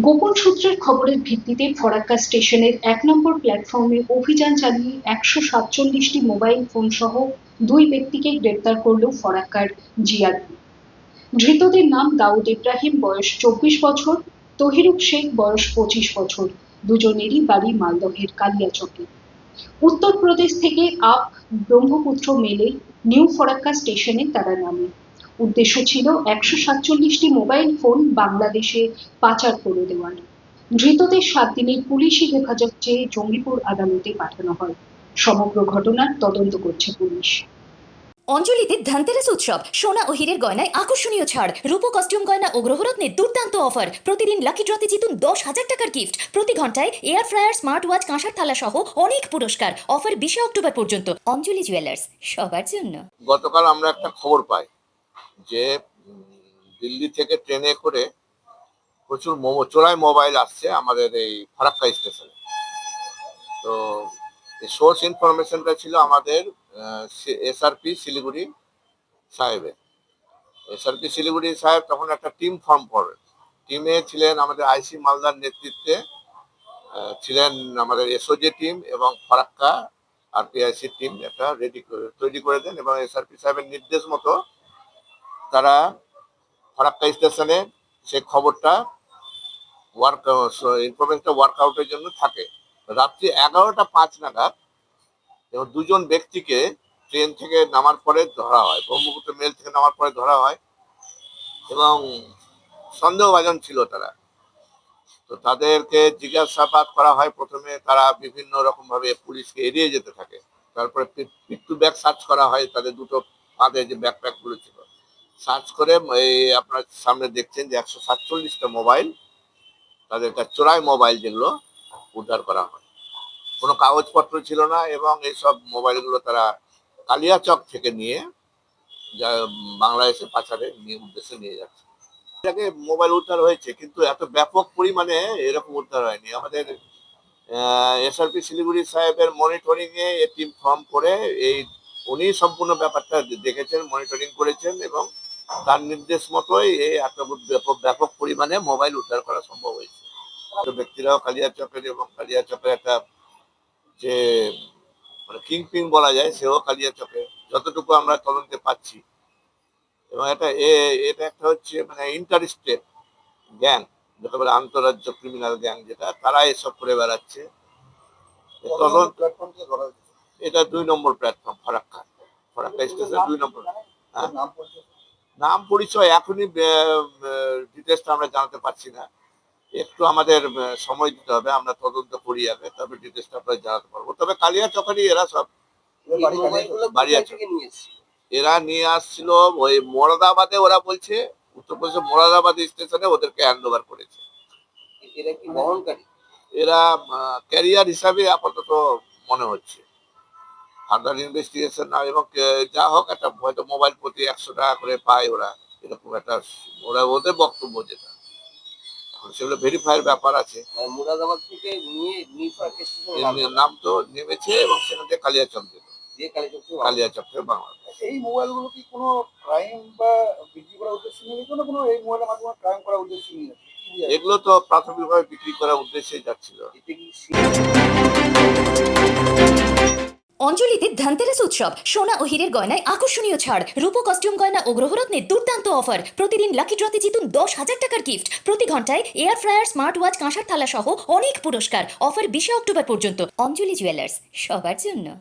গোপন সূত্রের খবরের ভিত্তিতে ফরাক্কা স্টেশনের এক নম্বর প্ল্যাটফর্মে অভিযান চালিয়ে একশো সাতচল্লিশটি মোবাইল ফোন সহ দুই ব্যক্তিকে গ্রেপ্তার করল ফরাক্কার জিআরপি ধৃতদের নাম দাউদ ইব্রাহিম, বয়স চব্বিশ বছর, তহিরুক শেখ, বয়স পঁচিশ বছর। দুজনেরই বাড়ি মালদহের কালিয়াচকে। উত্তরপ্রদেশ থেকে আপ ব্রহ্মপুত্র মেলে নিউ ফরাক্কা স্টেশনে তারা নামে। উদ্দেশ্য ছিল একশো সাতচল্লিশটি মোবাইল ফোন বাংলাদেশে পাচার করে দেওয়ার। ধৃতদের সাত দিনের পুলিশি হেফাজত চেয়ে জঙ্গিপুর আদালতে পাঠানো হয়। সমগ্র ঘটনার তদন্ত করছে পুলিশ। অঞ্জলিতে ধানতেরাস উৎসব সোনা ও হীরের গয়নায় আকর্ষণীয় ছাড় রূপো কস্টিউম গয়না ও গ্রহরত্নের দুর্দান্ত অফার প্রতিদিন লাকি ড্রতে জিতুন দশ হাজার টাকার গিফট প্রতি ঘন্টায় এয়ার ফ্রায়ার স্মার্ট ওয়াচ কাঁসার থালা সহ অনেক পুরস্কার অফার বিশে অক্টোবর পর্যন্ত। অঞ্জলি জুয়েলার্স সবার জন্য। গতকাল আমরা একটা খবর পাই যে দিল্লি থেকে ট্রেনে করে প্রচুর চোরাই মোবাইল আসছে আমাদের এই ফারাক্কা স্টেশনে। তো সোর্স ইনফরমেশনটা ছিল আমাদের এসআরপি শিলিগুড়ি সাহেবের। এসআরপি শিলিগুড়ি সাহেব তখন একটা টিম ফর্ম করেন টিমে ছিলেন আমাদের আইসি মালদার নেতৃত্বে ছিলেন আমাদের এসওজি টিম এবং ফারাক্কা আর পিআইসি টিম একটা রেডি তৈরি করে দেন এবং এসআরপি সাহেবের নির্দেশ মতো তারা ফারাক্কা স্টেশনে সে খবরটা ওয়ার্ক ইনফরমেশনটা ওয়ার্কআউটের জন্য থাকে। রাত্রি এগারোটা পাঁচ নাগাদ এবং দুজন ব্যক্তিকে ট্রেন থেকে নামার পরে ধরা হয়, ব্রহ্মপুত্র মেল থেকে নামার পরে ধরা হয় এবং সন্দেহভাজন ছিল তারা। তো তাদেরকে জিজ্ঞাসাবাদ করা হয়, প্রথমে তারা বিভিন্ন রকমভাবে পুলিশকে এড়িয়ে যেতে থাকে। তারপরে পিট্টু ব্যাগ সার্চ করা হয়, তাদের দুটো পাঁধে যে ব্যাগগুলো ছিল। সার্চ করে, এই আপনার সামনে দেখছেন যে একশো সাতচল্লিশটা মোবাইল, তাদের কাছে চোরাই মোবাইল যেগুলো উদ্ধার করা হয়। কোনো কাগজপত্র ছিল না এবং এইসব মোবাইলগুলো তারা কালিয়াচক থেকে নিয়ে যা বাংলাদেশে পাচারে নিয়ে উদ্দেশ্যে নিয়ে যাচ্ছে। এটাকে মোবাইল উদ্ধার হয়েছে, কিন্তু এত ব্যাপক পরিমাণে এরকম উদ্ধার হয়নি। আমাদের এসআরপি শিলিগুড়ি সাহেবের মনিটরিংয়ে এ টিম ফর্ম করে এই উনি সম্পূর্ণ ব্যাপারটা দেখেছেন মনিটরিং করেছেন এবং তার নির্দেশ মতোই এই এত ব্যাপক ব্যাপক পরিমাণে মোবাইল উদ্ধার করা সম্ভব হয়েছে। তো ব্যক্তিরাও কালিয়াচকের এবং কালিয়াচকের একটা যে মানে কিং পিং বলা যায় সেও কালিয়াচকে যতটুকু আমরা তদন্তে পাচ্ছি। এবং এটা এ- এটা একটা হচ্ছে মানে ইন্টার স্টেট গ্যাং যেটা বলে আন্তরাজ্য ক্রিমিনাল গ্যাং যেটা তারা এসব করে বেড়াচ্ছে। এটা দুই number platform Farakka. Farakka station দুই নম্বর হ্যাঁ? নাম পরিচয় এখনই ডিটেলসটা আমরা জানাতে পারছি না। একটু আমাদের সময় দিতে হবে আমরা তদন্ত করি আগে তবে ডিটেলসটা আপনারা জানাতে পারব। তবে কালিয়া চকারি এরা সব বাড়ি আছে। এরা নিয়ে আসছিল ওই মোরাদাবাদে ওরা বলছে উত্তরপ্রদেশের মোরাদাবাদ স্টেশনে ওদেরকে হ্যান্ড ওভার করেছে এরা কি বহনকারী? এরা ক্যারিয়ার হিসাবে আপাতত মনে হচ্ছে। ফার্দার ইনভেস্টিগেশন না এবং যা হোক একটা হয়তো মোবাইল প্রতি একশো টাকা করে পায় ওরা এরকম একটা ওরা ওদের বক্তব্য যেটা। এখন সেগুলো ভেরিফাইয়ের ব্যাপার আছে। মুরাদাবাদ থেকে নিয়ে নাম। তো নেমেছে এবং সেখান থেকে কালিয়াচক যেত। কালিয়াচক থেকে বাংলাদেশ। এই মোবাইলগুলো কি কোনো ক্রাইম বা বিক্রি করার উদ্দেশ্যে নিয়ে যেত না কোনো এই মোবাইলের মাধ্যমে ক্রাইম করার উদ্দেশ্যে নিয়ে? যায়? এগুলো তো প্রাথমিকভাবে বিক্রি করার উদ্দেশ্যে যাচ্ছিল। অঞ্জলিতে ধনতেরাস উৎসব। সোনা ও হীরের গয়নায় আকর্ষণীয় ছাড়। রূপ কস্টিউম গয়না ও গ্রহরত্নে দুর্দান্ত অফার প্রতিদিন লাকি ড্রতে জিতুন দশ হাজার টাকার গিফট প্রতি ঘন্টায় এয়ার ফ্রায়ার স্মার্ট ওয়াচ কাঁসার থালা সহ অনেক পুরস্কার। অফার বিশে অক্টোবর পর্যন্ত। অঞ্জলি জুয়েলার্স সবার জন্য।